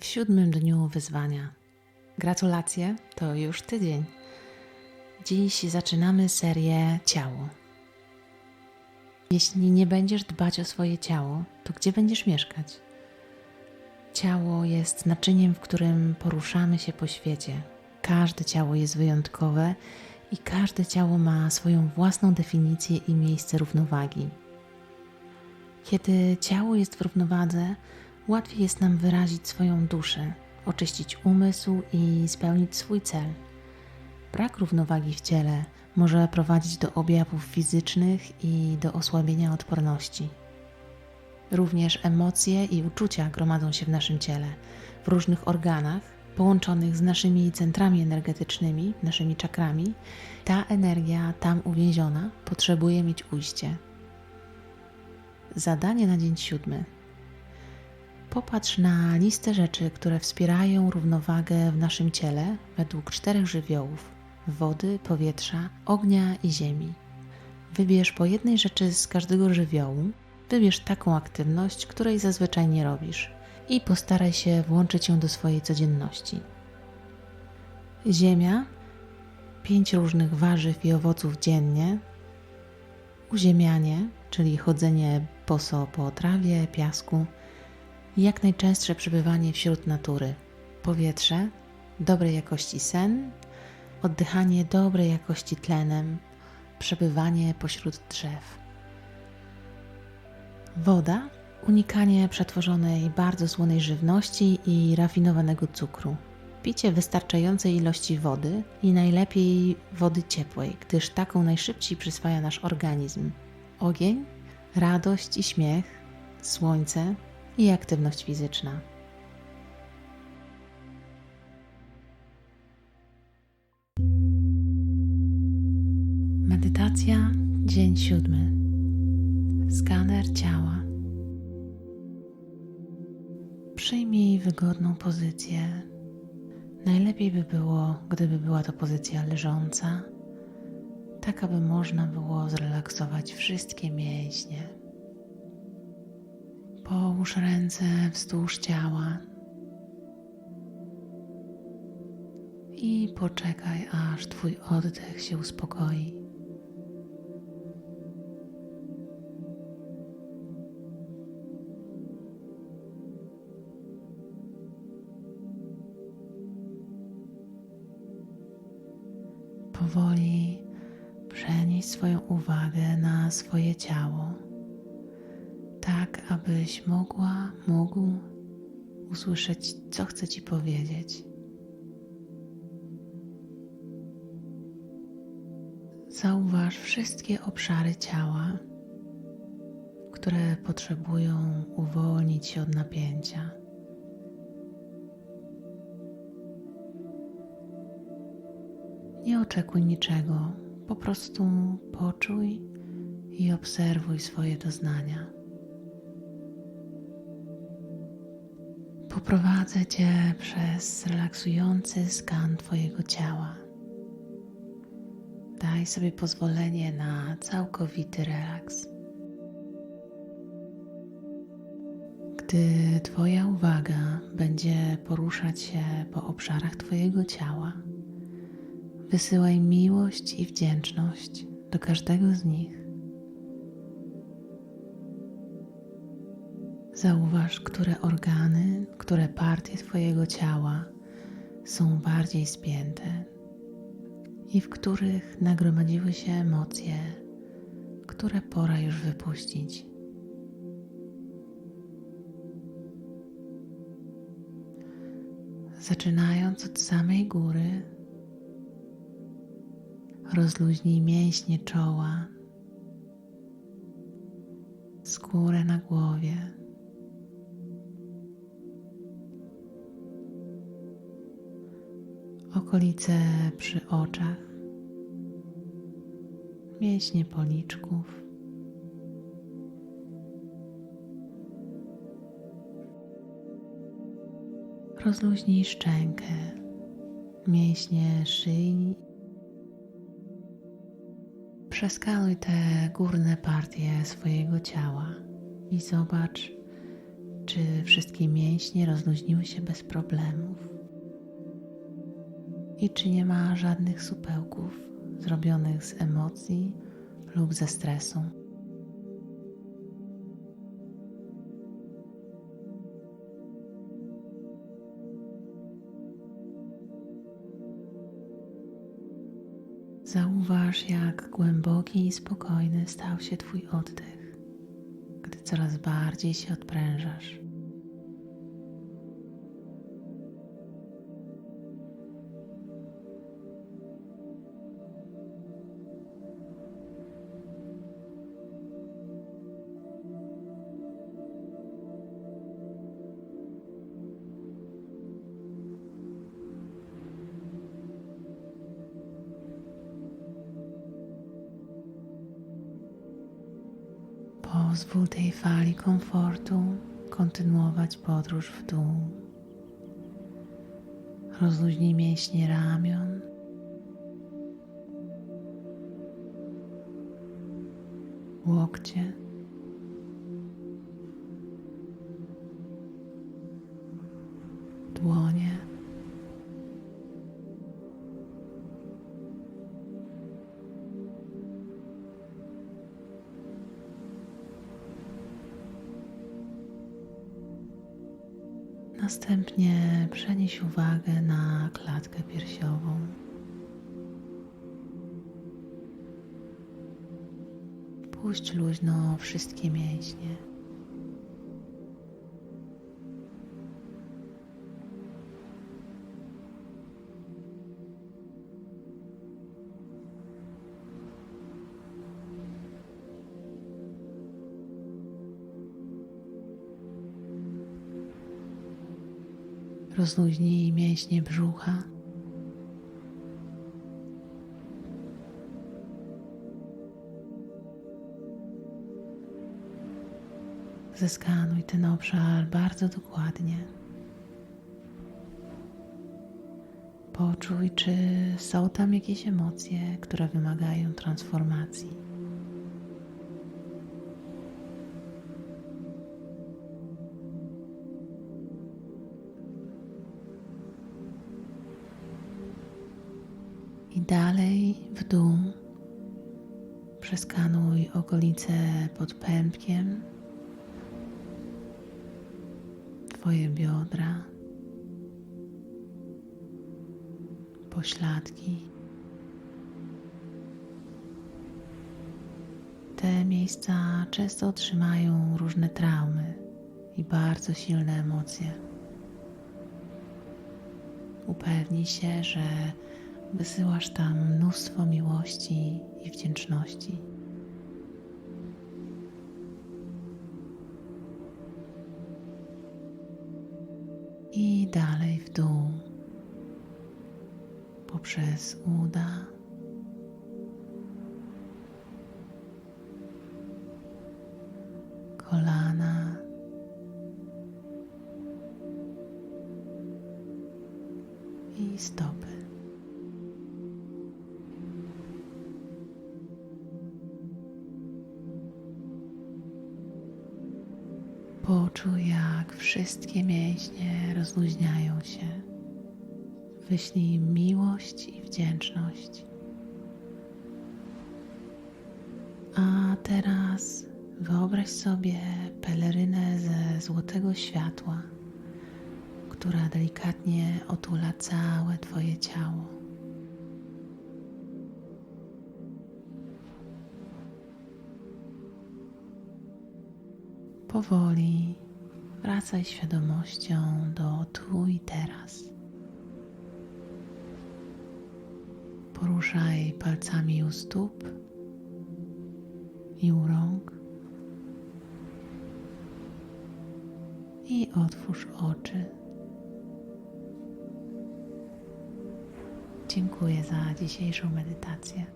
W siódmym dniu wyzwania. Gratulacje, to już tydzień. Dziś zaczynamy serię Ciało. Jeśli nie będziesz dbać o swoje ciało, to gdzie będziesz mieszkać? Ciało jest naczyniem, w którym poruszamy się po świecie. Każde ciało jest wyjątkowe i każde ciało ma swoją własną definicję i miejsce równowagi. Kiedy ciało jest w równowadze, łatwiej jest nam wyrazić swoją duszę, oczyścić umysł i spełnić swój cel. Brak równowagi w ciele może prowadzić do objawów fizycznych i do osłabienia odporności. Również emocje i uczucia gromadzą się w naszym ciele, w różnych organach, połączonych z naszymi centrami energetycznymi, naszymi czakrami. Ta energia tam uwięziona potrzebuje mieć ujście. Zadanie na dzień siódmy. Popatrz na listę rzeczy, które wspierają równowagę w naszym ciele według czterech żywiołów: wody, powietrza, ognia i ziemi. Wybierz po jednej rzeczy z każdego żywiołu, wybierz taką aktywność, której zazwyczaj nie robisz i postaraj się włączyć ją do swojej codzienności. Ziemia pięć różnych warzyw i owoców dziennie, uziemianie, czyli chodzenie boso po trawie, piasku, jak najczęstsze przebywanie wśród natury, powietrze, dobrej jakości sen, oddychanie dobrej jakości tlenem, przebywanie pośród drzew. Woda, unikanie przetworzonej, bardzo słonej żywności i rafinowanego cukru. Picie wystarczającej ilości wody i najlepiej wody ciepłej, gdyż taką najszybciej przyswaja nasz organizm. Ogień, radość i śmiech, słońce, i aktywność fizyczna. Medytacja, dzień siódmy. Skaner ciała. Przyjmij wygodną pozycję. Najlepiej by było, gdyby była to pozycja leżąca, tak aby można było zrelaksować wszystkie mięśnie. Połóż ręce wzdłuż ciała i poczekaj, aż Twój oddech się uspokoi. Powoli przenieś swoją uwagę na swoje ciało tak abyś mogła, mógł usłyszeć, co chcę Ci powiedzieć. Zauważ wszystkie obszary ciała, które potrzebują uwolnić się od napięcia. Nie oczekuj niczego, po prostu poczuj i obserwuj swoje doznania. Poprowadzę Cię przez relaksujący skan Twojego ciała. Daj sobie pozwolenie na całkowity relaks. Gdy Twoja uwaga będzie poruszać się po obszarach Twojego ciała, wysyłaj miłość i wdzięczność do każdego z nich. Zauważ, które organy, które partie Twojego ciała są bardziej spięte i w których nagromadziły się emocje, które pora już wypuścić. Zaczynając od samej góry, rozluźnij mięśnie czoła, skórę na głowie okolice przy oczach, mięśnie policzków. Rozluźnij szczękę, mięśnie szyi. Przeskanuj te górne partie swojego ciała i zobacz, czy wszystkie mięśnie rozluźniły się bez problemów i czy nie ma żadnych supełków zrobionych z emocji lub ze stresu. Zauważ, jak głęboki i spokojny stał się Twój oddech, gdy coraz bardziej się odprężasz. Pozwól tej fali komfortu kontynuować podróż w dół. Rozluźnij mięśnie ramion. Łokcie. Następnie przenieś uwagę na klatkę piersiową. Puść luźno wszystkie mięśnie. Rozluźnij mięśnie brzucha. Zeskanuj ten obszar bardzo dokładnie. Poczuj, czy są tam jakieś emocje, które wymagają transformacji. I dalej w dół przeskanuj okolice pod pępkiem, Twoje biodra, pośladki. Te miejsca często otrzymają różne traumy i bardzo silne emocje. Upewnij się, że wysyłasz tam mnóstwo miłości i wdzięczności. I dalej w dół, poprzez uda, kolana, i stopy. Poczuj, jak wszystkie mięśnie rozluźniają się. Wyślij miłość i wdzięczność. A teraz wyobraź sobie pelerynę ze złotego światła, która delikatnie otula całe Twoje ciało. Powoli wracaj świadomością do tu i teraz. Poruszaj palcami u stóp i u rąk. I otwórz oczy. Dziękuję za dzisiejszą medytację.